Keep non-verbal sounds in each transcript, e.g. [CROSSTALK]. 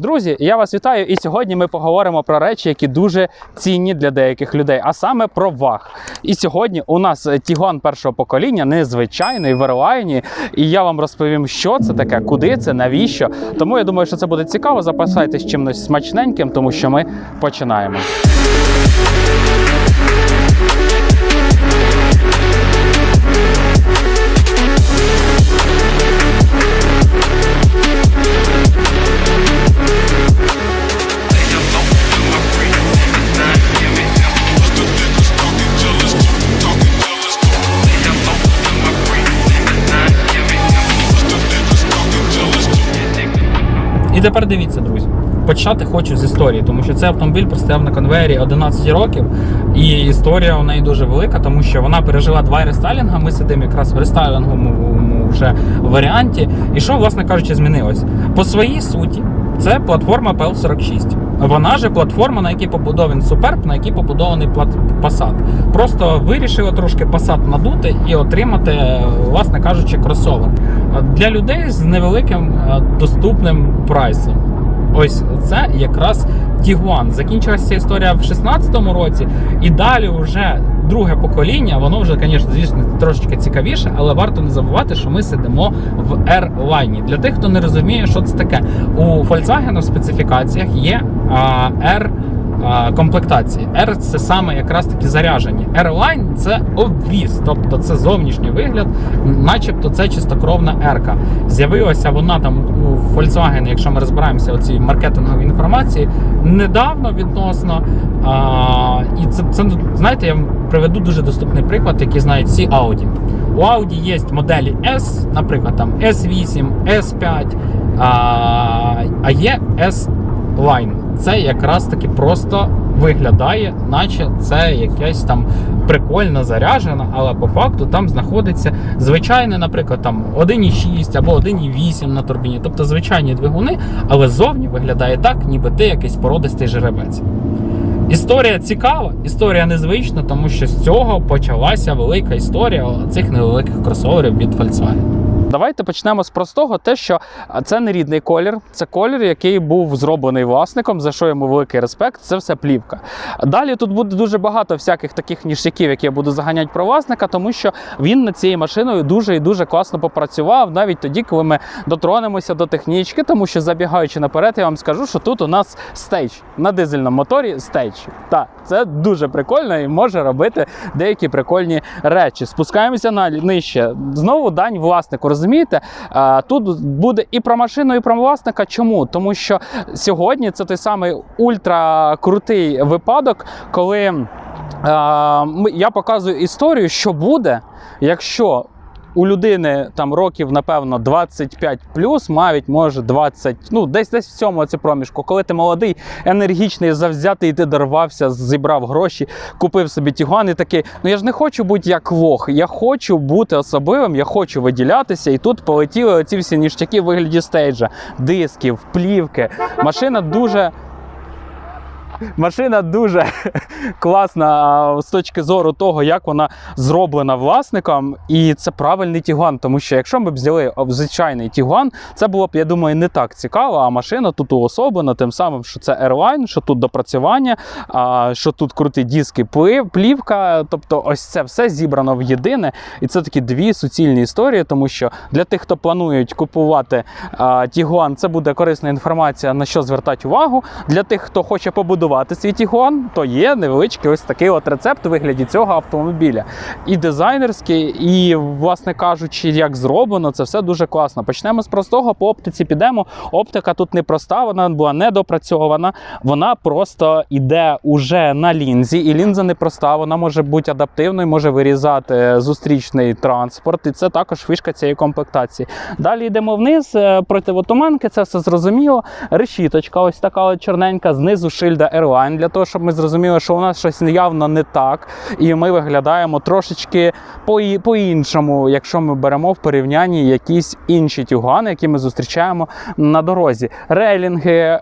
Друзі, я вас вітаю. І сьогодні ми поговоримо про речі, які дуже цінні для деяких людей, а саме про ваг. І сьогодні у нас тігон першого покоління, незвичайний в Ерлайні. І я вам розповім, що це таке, куди це, навіщо. Тому я думаю, що це буде цікаво. Запасайтесь чимось смачненьким, тому що ми починаємо. Тепер дивіться, друзі. Почати хочу з історії, тому що цей автомобіль простояв на конвеєрі 11 років, і історія у неї дуже велика, тому що вона пережила два рестайлінга. Ми сидимо якраз в рестайлінговому вже варіанті. І що, власне кажучи, змінилось? По своїй суті, це платформа PL46. Вона же платформа, на якій побудований Суперб, на якій побудований Passat. Просто вирішили трошки Passat надути і отримати, власне кажучи, кросовер для людей з невеликим е, доступним прайсом. Ось це якраз Тігуан. Закінчилася ця історія в 16-му році, і далі вже друге покоління. Воно вже, звісно, звісно, трошечки цікавіше, але варто не забувати, що ми сидимо в R-лайні. Для тих, хто не розуміє, що це таке, у Volkswagen в специфікаціях є R. Комплектації R це саме якраз таки заряжені. R-Line це обвіз, тобто це зовнішній вигляд, начебто це чистокровна R. З'явилася вона там у Volkswagen, якщо ми розбираємося у цій маркетинговій інформації, недавно відносно. А, і це, це знаєте, я приведу дуже доступний приклад, який знають всі Audi. У Audi є моделі S, наприклад, там S8, S5, а, а є S-Line. Це якраз таки просто виглядає, наче це якась там прикольно заряджена, але по факту там знаходиться звичайне, наприклад, там 1,6 або 1,8 на турбіні, тобто звичайні двигуни, але зовні виглядає так, ніби ти якийсь породистий жеребець. Історія цікава, історія незвична, тому що з цього почалася велика історія цих невеликих кросоверів від Volkswagen. Давайте почнемо з простого, те, що це не рідний колір, це колір, який був зроблений власником, за що йому великий респект. Це все плівка. Далі тут буде дуже багато всяких таких ніштяків, які я буду заганяти про власника, тому що він над цією машиною дуже і дуже класно попрацював, навіть тоді, коли ми дотронемося до технічки, тому що забігаючи наперед, я вам скажу, що тут у нас стейдж на дизельному моторі стейдж. Так, це дуже прикольно і може робити деякі прикольні речі. Спускаємося на нижче. Знову дань власнику. Розумієте? Тут буде і про машину, і про власника. Чому? Тому що сьогодні це той самий ультракрутий випадок, коли я показую історію, що буде, якщо. У людини там років, напевно, 25 плюс, навіть може 20, ну десь десь в цьому це проміжку. Коли ти молодий, енергічний, завзятий, ти дорвався, зібрав гроші, купив собі тігуан і такий. Ну я ж не хочу бути як лох, я хочу бути особливим, я хочу виділятися. І тут полетіли оці всі ніштяки в вигляді стейджа, дисків, плівки. Машина дуже. Машина дуже [LAUGHS] класна з точки зору того, як вона зроблена власником, і це правильний тігуан. Тому що якщо ми б взяли звичайний тігуан, це було б, я думаю, не так цікаво. А машина тут уособлена тим самим, що це Airline, що тут допрацювання, що тут круті диски, плівка. Тобто, ось це все зібрано в єдине. І це такі дві суцільні історії, тому що для тих, хто планують купувати Тігуан, це буде корисна інформація, на що звертати увагу. Для тих, хто хоче побудувати свій Тігуан, то є невеличкий ось такий от рецепт у вигляді цього автомобіля. І дизайнерський, і, власне кажучи, як зроблено, це все дуже класно. Почнемо з простого, по оптиці підемо. Оптика тут не проста, вона була недопрацьована. Вона просто йде уже на лінзі, і лінза не проста, вона може бути адаптивною, може вирізати зустрічний транспорт, і це також фішка цієї комплектації. Далі йдемо вниз, е, противотуманки, це все зрозуміло. Решіточка, ось така чорненька, знизу шильда Airline, для того, щоб ми зрозуміли, що у нас щось явно не так, і ми виглядаємо трошечки по- по-іншому, якщо ми беремо в порівнянні якісь інші тюгани, які ми зустрічаємо на дорозі. Рейлінги, е,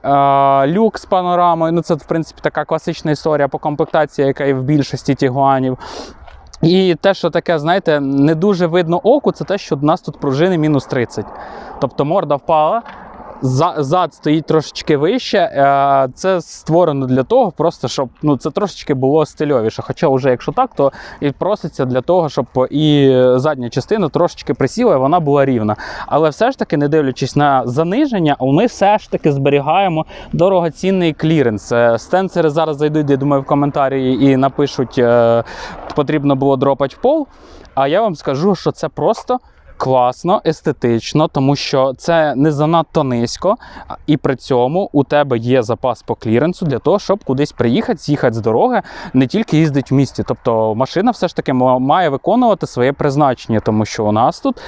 люк з панорамою. Ну це в принципі така класична історія по комплектації, яка є в більшості тігуанів. І те, що таке, знаєте, не дуже видно оку, це те, що в нас тут пружини мінус 30. Тобто морда впала, зад стоїть трошечки вище. Е, Це створено для того, просто щоб ну, це трошечки було стильовіше. Хоча, вже якщо так, то і проситься для того, щоб і задня частина трошечки присіла, і вона була рівна. Але все ж таки, не дивлячись на заниження, ми все ж таки зберігаємо дорогоцінний кліренс. Е, Стенсери зараз зайдуть, я думаю, в коментарі і напишуть, е, потрібно було дропати в пол. А я вам скажу, що це просто. Класно, естетично, тому що це не занадто низько, і при цьому у тебе є запас по кліренсу для того, щоб кудись приїхати, з'їхати з дороги, не тільки їздить в місті. Тобто машина все ж таки має виконувати своє призначення, тому що у нас тут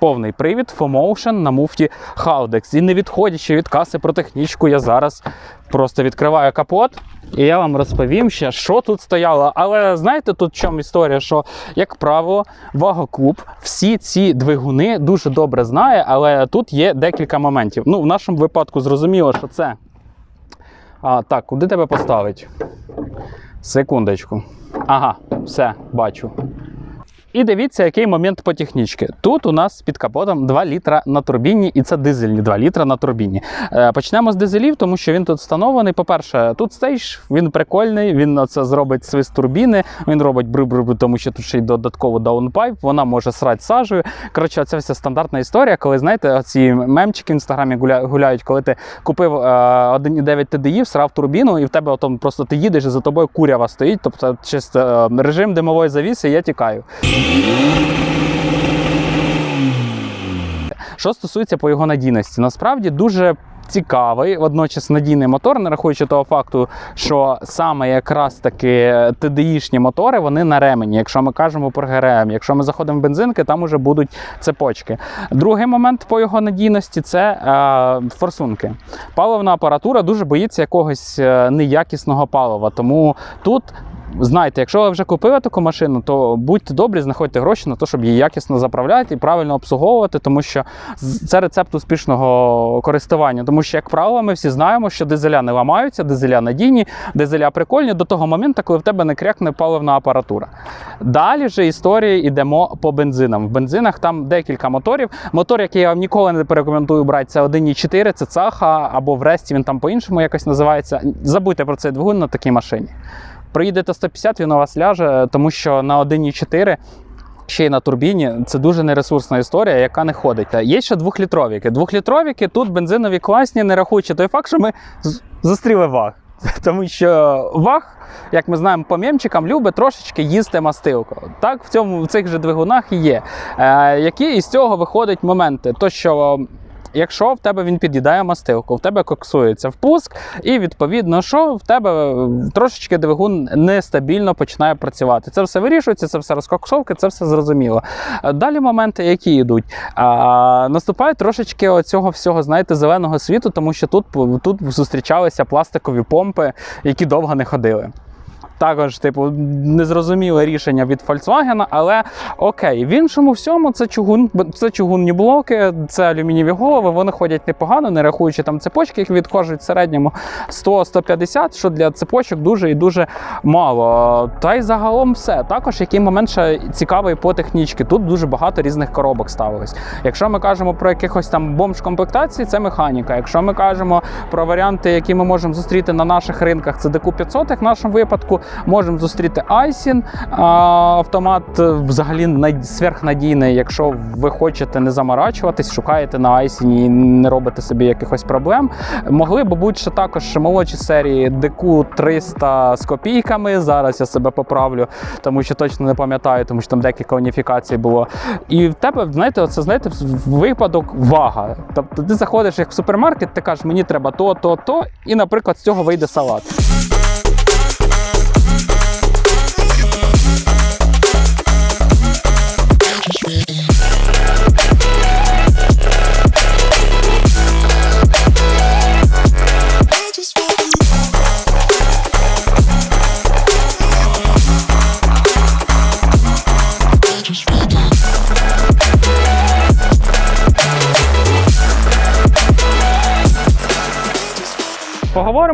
повний привід FOMotion на муфті Haldex. І не відходячи від каси про технічку, я зараз просто відкриваю капот. І я вам розповім ще, що тут стояло. Але знаєте, тут в чому історія? Що, як правило, вагоклуб всі ці двигуни дуже добре знає, але тут є декілька моментів. Ну, в нашому випадку зрозуміло, що це. А, так, куди тебе поставить? Секундочку. Ага, все, бачу. І дивіться, який момент по технічці. Тут у нас під капотом 2 літра на турбіні, і це дизельні 2 літра на турбіні. Е, Почнемо з дизелів, тому що він тут встановлений. По-перше, тут стейдж, він прикольний, він це зробить свист турбіни, він робить бру-бру, тому що тут ще й додатково даунпайп, вона може срати сажею. Коротше, це вся стандартна історія, коли знаєте, ці мемчики в інстаграмі гуляють, коли ти купив е, 1,9 TDI, всрав турбіну, і в тебе отом просто ти їдеш, і за тобою курява стоїть. Тобто чисто е, режим димової завіси, я тікаю. Що стосується по його надійності, насправді дуже цікавий, водночас надійний мотор, не рахуючи того факту, що саме якраз таки TDI-шні мотори вони на ремені. Якщо ми кажемо про ГРМ, якщо ми заходимо в бензинки, там уже будуть цепочки. Другий момент по його надійності це е, форсунки. Паливна апаратура дуже боїться якогось е, неякісного палива. Тому тут Знайте, якщо ви вже купили таку машину, то будьте добрі, знаходьте гроші на те, щоб її якісно заправляти і правильно обслуговувати, тому що це рецепт успішного користування. Тому що, як правило, ми всі знаємо, що дизеля не ламаються, дизеля надійні, дизеля прикольні до того моменту, коли в тебе не крякне паливна апаратура. Далі вже історії йдемо по бензинам. В бензинах там декілька моторів. Мотор, який я вам ніколи не порекомендую брати, це 1.4, це Цаха, або в він там по-іншому якось називається. Забудьте про цей двигун на такій машині. Проїдете 150, він у вас ляже, тому що на 1.4 ще й на турбіні це дуже нересурсна історія, яка не ходить. Є ще двохлітровіки. Двохлітровіки тут бензинові класні, не рахуючи той факт, що ми зустріли ваг. [LAUGHS] Тому що ваг, як ми знаємо, по мемчикам любить трошечки їсти мастилку. Так, в цьому в цих же двигунах і є. Е, які із цього виходять моменти? То що Якщо в тебе він під'їдає мастилку, в тебе коксується впуск, і відповідно, що в тебе е, трошечки двигун нестабільно починає працювати. Це все вирішується, це все розкоксовки, це все зрозуміло. Е, Далі моменти, які йдуть, а, наступає трошечки оцього всього, знаєте, зеленого світу, тому що тут, тут зустрічалися пластикові помпи, які довго не ходили. Також, типу, незрозуміле рішення від Volkswagen, але окей, в іншому всьому це чугун, це чугунні блоки, це алюмінієві голови, вони ходять непогано, не рахуючи там цепочки, які відходять в середньому 100-150, що для цепочок дуже і дуже мало. Та й загалом все. Також який момент ще цікавий по технічці. Тут дуже багато різних коробок ставилось. Якщо ми кажемо про якихось там бомж комплектації, це механіка. Якщо ми кажемо про варіанти, які ми можемо зустріти на наших ринках, це DQ500, як в нашому випадку, можемо зустріти Айсін. Автомат е, взагалі сверхнадійний. Якщо ви хочете не заморачуватись, шукаєте на Айсіні і не робите собі якихось проблем. Могли б бути ще також молодші серії DQ300 з копійками. Зараз я себе поправлю, тому що точно не пам'ятаю, тому що там декілька уніфікацій було. І в тебе, знаєте, оце знаєте, випадок вага. Тобто ти заходиш як в супермаркет, ти кажеш, мені треба то, то, то, і, наприклад, з цього вийде салат.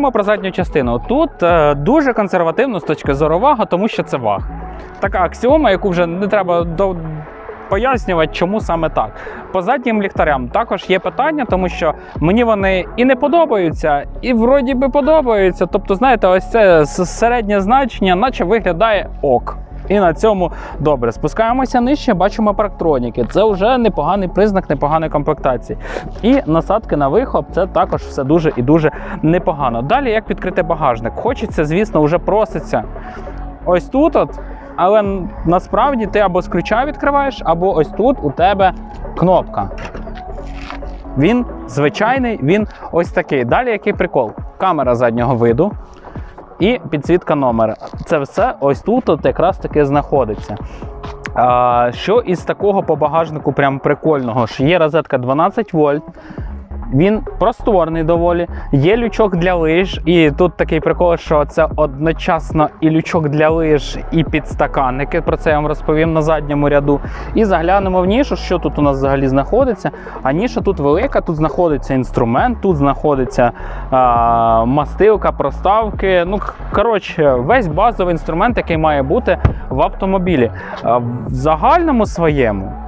Поговоримо про задню частину. Тут е, дуже консервативно з точки зору вага, тому що це ваг. Така аксіома, яку вже не треба до. пояснювати, чому саме так. По заднім ліхтарям також є питання, тому що мені вони і не подобаються, і вроді би подобаються. Тобто, знаєте, ось це середнє значення, наче виглядає ок. І на цьому добре. Спускаємося нижче, бачимо парктроніки. Це вже непоганий признак непоганої комплектації. І насадки на вихлоп це також все дуже і дуже непогано. Далі як відкрити багажник? Хочеться, звісно, вже проситься ось тут, от, але насправді ти або з ключа відкриваєш, або ось тут у тебе кнопка. Він звичайний, він ось такий. Далі який прикол? Камера заднього виду і підсвітка номера. Це все ось тут от якраз таки знаходиться. А, що із такого по багажнику прям прикольного? Що є розетка 12 вольт. Він просторний доволі, є лючок для лиж, і тут такий прикол, що це одночасно і лючок для лиж, і підстаканники. Про це я вам розповім на задньому ряду. І заглянемо в нішу, що тут у нас взагалі знаходиться. А ніша тут велика, тут знаходиться інструмент, тут знаходиться а, мастилка, проставки. Ну, коротше, весь базовий інструмент, який має бути в автомобілі. А, в загальному своєму.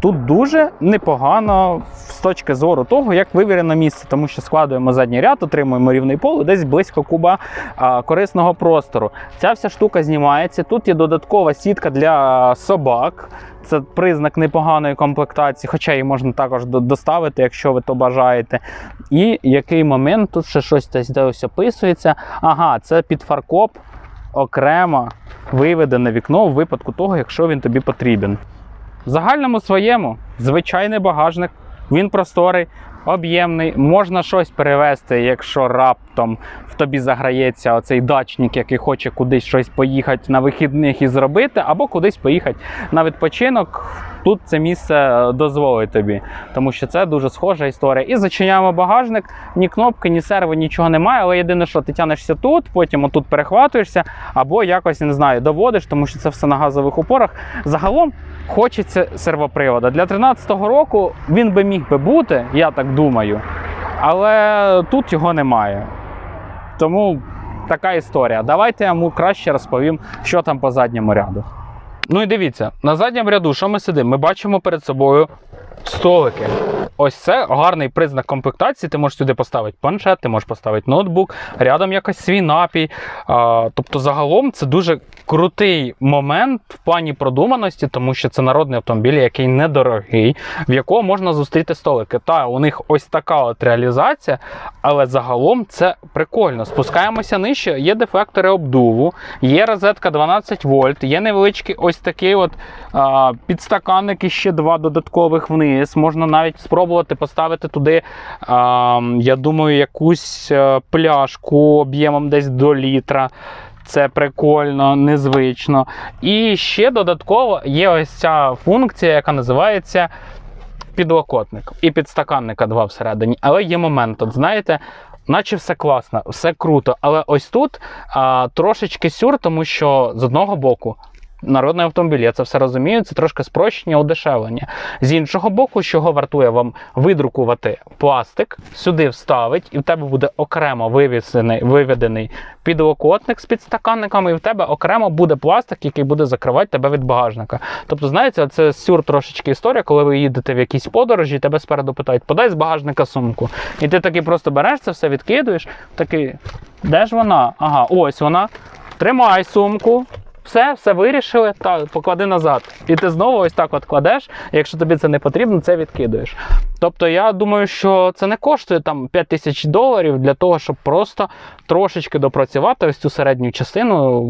Тут дуже непогано з точки зору того, як вивірено місце, тому що складуємо задній ряд, отримуємо рівний пол десь близько куба а, корисного простору. Ця вся штука знімається. Тут є додаткова сітка для собак. Це признак непоганої комплектації, хоча її можна також доставити, якщо ви то бажаєте. І який момент тут ще щось десь описується. Ага, це під фаркоп окремо виведене вікно в випадку того, якщо він тобі потрібен. Загальному своєму звичайний багажник, він просторий, об'ємний, можна щось перевезти, якщо раптом в тобі заграється оцей дачник, який хоче кудись щось поїхати на вихідних і зробити, або кудись поїхати на відпочинок. Тут це місце е, дозволить тобі, тому що це дуже схожа історія. І зачиняємо багажник, ні кнопки, ні серво, нічого немає. Але єдине, що ти тянешся тут, потім отут перехватуєшся, або якось не знаю, доводиш, тому що це все на газових упорах. Загалом хочеться сервопривода. Для 13-го року він би міг би бути, я так думаю, але тут його немає. Тому така історія. Давайте я йому краще розповім, що там по задньому ряду. Ну і дивіться, на задньому ряду, що ми сидимо? Ми бачимо перед собою столики. Ось це гарний признак комплектації. Ти можеш сюди поставити планшет, ти можеш поставити ноутбук, рядом якось свій напій. А, тобто, загалом це дуже крутий момент в плані продуманості, тому що це народний автомобіль, який недорогий, в якого можна зустріти столики. Та у них ось така от реалізація, але загалом це прикольно. Спускаємося нижче, є дефлектори обдуву, є розетка 12 вольт, є невеличкий ось такий от а, підстаканник і ще два додаткових вниз. Можна навіть спробувати поставити туди, а, я думаю, якусь е, пляшку об'ємом десь до літра. Це прикольно, незвично. І ще додатково є ось ця функція, яка називається підлокотник. І підстаканника два всередині. Але є момент, от знаєте, наче все класно, все круто. Але ось тут а, трошечки сюр, тому що з одного боку. Народний автомобіль, я це все розумію, це трошки спрощення, удешевлення. З іншого боку, чого вартує вам видрукувати пластик, сюди вставить, і в тебе буде окремо вивісений, виведений підлокотник з підстаканниками, і в тебе окремо буде пластик, який буде закривати тебе від багажника. Тобто, знаєте, це сюр трошечки історія, коли ви їдете в якісь подорожі, і тебе спереду питають, подай з багажника сумку. І ти такий просто береш це все, відкидуєш, такий, де ж вона? Ага, ось вона. Тримай сумку. Все, все вирішили, так, поклади назад. І ти знову ось так от кладеш. Якщо тобі це не потрібно, це відкидуєш. Тобто, я думаю, що це не коштує там 5 тисяч доларів для того, щоб просто трошечки допрацювати ось цю середню частину,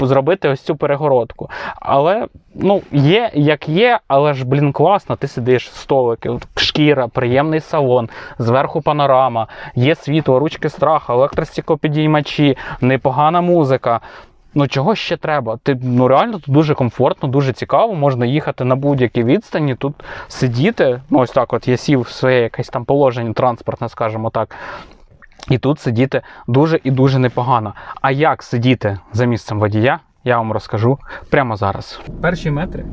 зробити ось цю перегородку. Але ну, є як є, але ж, блін, класно, ти сидиш, столики, шкіра, приємний салон, зверху панорама, є світло, ручки страха, електростікопідіймачі, непогана музика. Ну, чого ще треба? Ти ну реально тут дуже комфортно, дуже цікаво. Можна їхати на будь-якій відстані, тут сидіти. Ну, ось так, от я сів в своє якесь там положення транспортне, скажімо так. І тут сидіти дуже і дуже непогано. А як сидіти за місцем водія, я вам розкажу прямо зараз. Перші метри.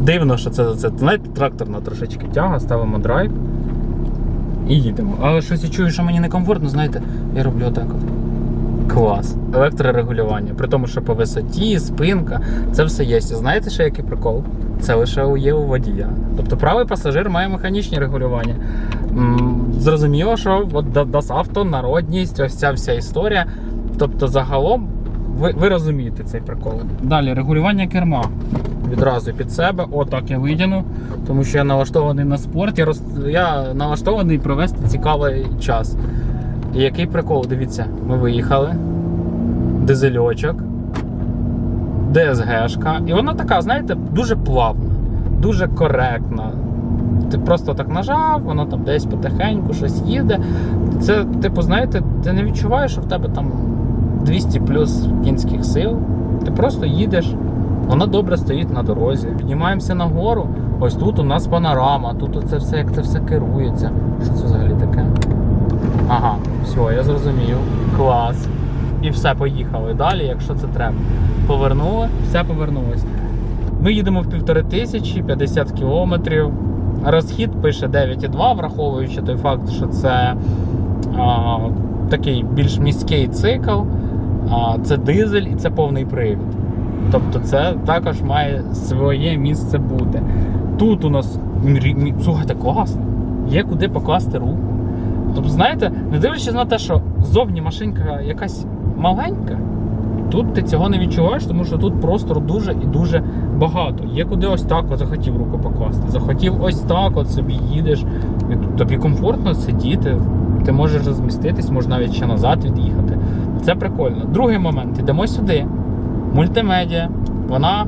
Дивно, що це, це знаєте, тракторна трошечки тяга, ставимо драйв і їдемо. Але щось я чую, що мені некомфортно, знаєте, я роблю отак от. Клас. Електрорегулювання. При тому, що по висоті, спинка, це все є. Знаєте, ще який прикол? Це лише є у водія. Тобто правий пасажир має механічні регулювання. Зрозуміло, що от Das Auto, народність, ось ця вся історія. Тобто, загалом, ви, ви розумієте цей прикол. Далі регулювання керма. Відразу під себе, отак я видіну, тому що я налаштований на спорт, я, роз... я налаштований провести цікавий час. І який прикол, дивіться, ми виїхали, дизельочок, ДСГшка, і вона така, знаєте, дуже плавна, дуже коректна. Ти просто так нажав, воно там десь потихеньку щось їде. Це, типу, знаєте, ти не відчуваєш, що в тебе там 200 плюс кінських сил. Ти просто їдеш, вона добре стоїть на дорозі. Піднімаємося нагору. Ось тут у нас панорама, тут це все, як це все керується. Що це взагалі таке? Ага, все, я зрозумів. Клас. І все, поїхали далі, якщо це треба. Повернули, все повернулось. Ми їдемо в півтори тисячі, 50 кілометрів. Розхід пише 9,2, враховуючи той факт, що це а, такий більш міський цикл, а, це дизель і це повний привід. Тобто це також має своє місце бути. Тут у нас слухайте, класно. Є куди покласти руку. Тобто, знаєте, не дивлячись на те, що зовні машинка якась маленька, тут ти цього не відчуваєш, тому що тут простору дуже і дуже багато. Є куди ось так от захотів руку покласти. Захотів ось так, от собі їдеш. І тут тобі комфортно сидіти. Ти можеш розміститись, можеш навіть ще назад від'їхати. Це прикольно. Другий момент, йдемо сюди. Мультимедіа, вона.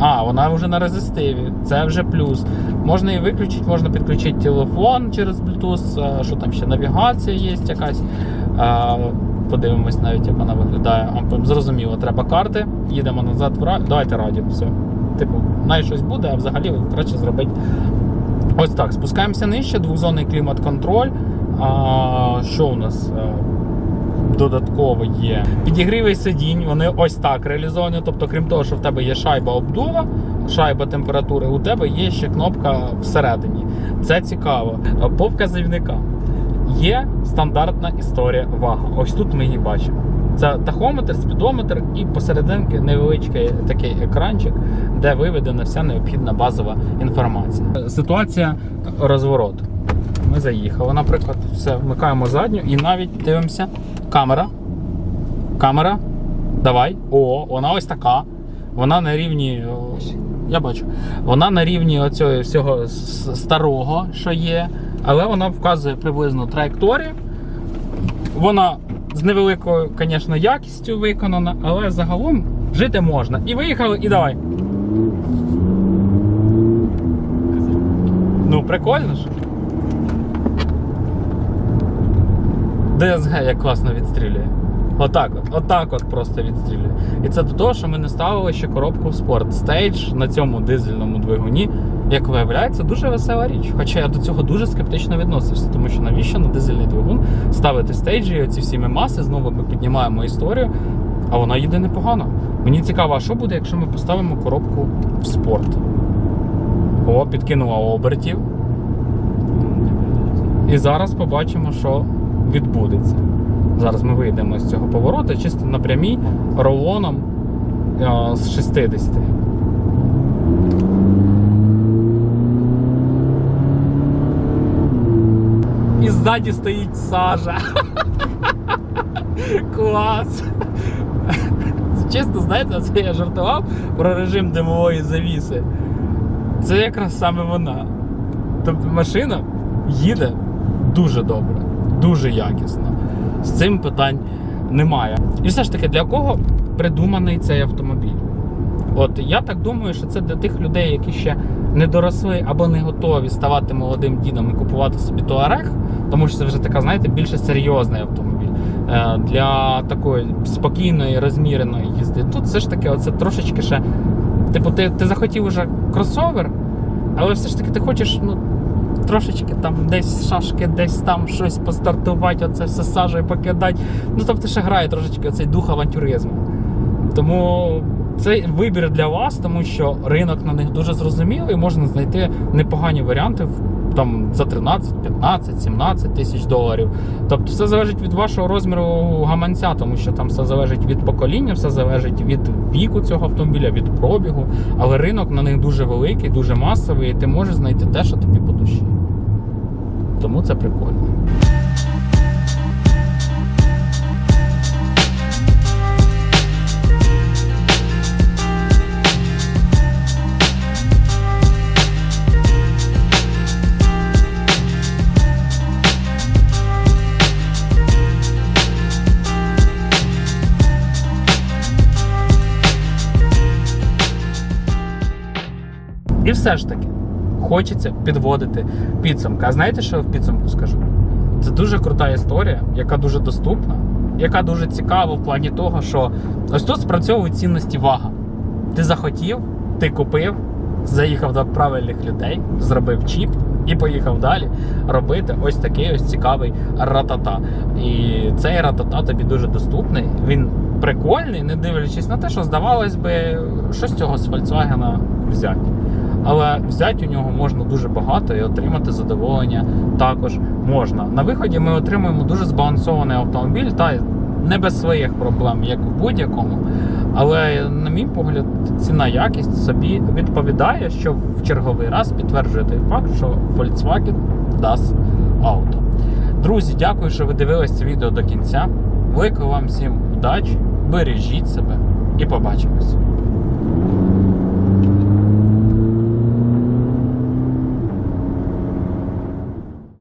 А, вона вже на резистиві, це вже плюс. Можна її виключити, можна підключити телефон через Bluetooth, е, що там ще навігація є якась. Е, Подивимось навіть, як вона виглядає. Зрозуміло, треба карти, їдемо назад в радіо. Давайте радіо, все. Типу, най щось буде, а взагалі краще зробити. Ось так, спускаємося нижче, двохзонний клімат-контроль. Що у нас? Додатково є. Підігрівий сидінь, вони ось так реалізовані. Тобто, крім того, що в тебе є шайба обдува, шайба температури, у тебе є ще кнопка всередині. Це цікаво. По вказівникам є стандартна історія вага. Ось тут ми її бачимо. Це тахометр, спідометр і посерединки невеличкий такий екранчик, де виведена вся необхідна базова інформація. Ситуація розвороту. Ми заїхали, наприклад, все, вмикаємо задню і навіть дивимося. Камера. Камера. Давай. О, вона ось така. Вона на рівні. Я бачу. Вона на рівні оцього всього старого, що є. Але вона вказує приблизно траєкторію. Вона з невеликою, звісно, якістю виконана, але загалом жити можна. І виїхали, і давай. Ну, прикольно ж. ДСГ як класно відстрілює. Отак от, отак от просто відстрілює. І це до того, що ми не ставили ще коробку в спорт. Стейдж на цьому дизельному двигуні, як виявляється, дуже весела річ. Хоча я до цього дуже скептично відносився, тому що навіщо на дизельний двигун ставити стейджі, і оці всі мемаси, знову ми піднімаємо історію, а вона їде непогано. Мені цікаво, а що буде, якщо ми поставимо коробку в спорт? О, підкинула обертів. І зараз побачимо, що відбудеться. Зараз ми вийдемо з цього повороту чисто на прямій рулоном е, з 60. І ззаді стоїть сажа. [LAUGHS] Клас. Це Чесно, знаєте, це я жартував про режим димової завіси. Це якраз саме вона. Тобто машина їде дуже добре, дуже якісно. З цим питань немає. І все ж таки, для кого придуманий цей автомобіль? От я так думаю, що це для тих людей, які ще не доросли або не готові ставати молодим дідом і купувати собі туарег, тому що це вже така, знаєте, більше серйозний автомобіль. Е, Для такої спокійної, розміреної їзди. Тут все ж таки, оце трошечки ще. Типу, ти, ти захотів уже кросовер, але все ж таки ти хочеш, ну. Трошечки там десь шашки, десь там щось постартувати, оце все сажею покидати. Ну тобто ще грає трошечки цей дух авантюризму. Тому це вибір для вас, тому що ринок на них дуже зрозумілий, можна знайти непогані варіанти там за 13, 15, 17 тисяч доларів. Тобто все залежить від вашого розміру гаманця, тому що там все залежить від покоління, все залежить від віку цього автомобіля, від пробігу. Але ринок на них дуже великий, дуже масовий, і ти можеш знайти те, що тобі по душі. Тому це прикольно. Все ж таки, хочеться підводити підсумки. А знаєте, що я в підсумку скажу? Це дуже крута історія, яка дуже доступна, яка дуже цікава в плані того, що ось тут спрацьовують цінності вага. Ти захотів, ти купив, заїхав до правильних людей, зробив чіп і поїхав далі робити ось такий ось цікавий ратата. І цей ратата тобі дуже доступний. Він прикольний, не дивлячись на те, що здавалось би, що з цього з Volkswagen взяти. Але взяти у нього можна дуже багато і отримати задоволення також можна. На виході ми отримуємо дуже збалансований автомобіль, та не без своїх проблем, як у будь-якому. Але, на мій погляд, ціна якість собі відповідає, що в черговий раз підтверджує той факт, що Volkswagen дасть авто. Друзі, дякую, що ви дивились це відео до кінця. Великого вам всім удачі, бережіть себе і побачимось.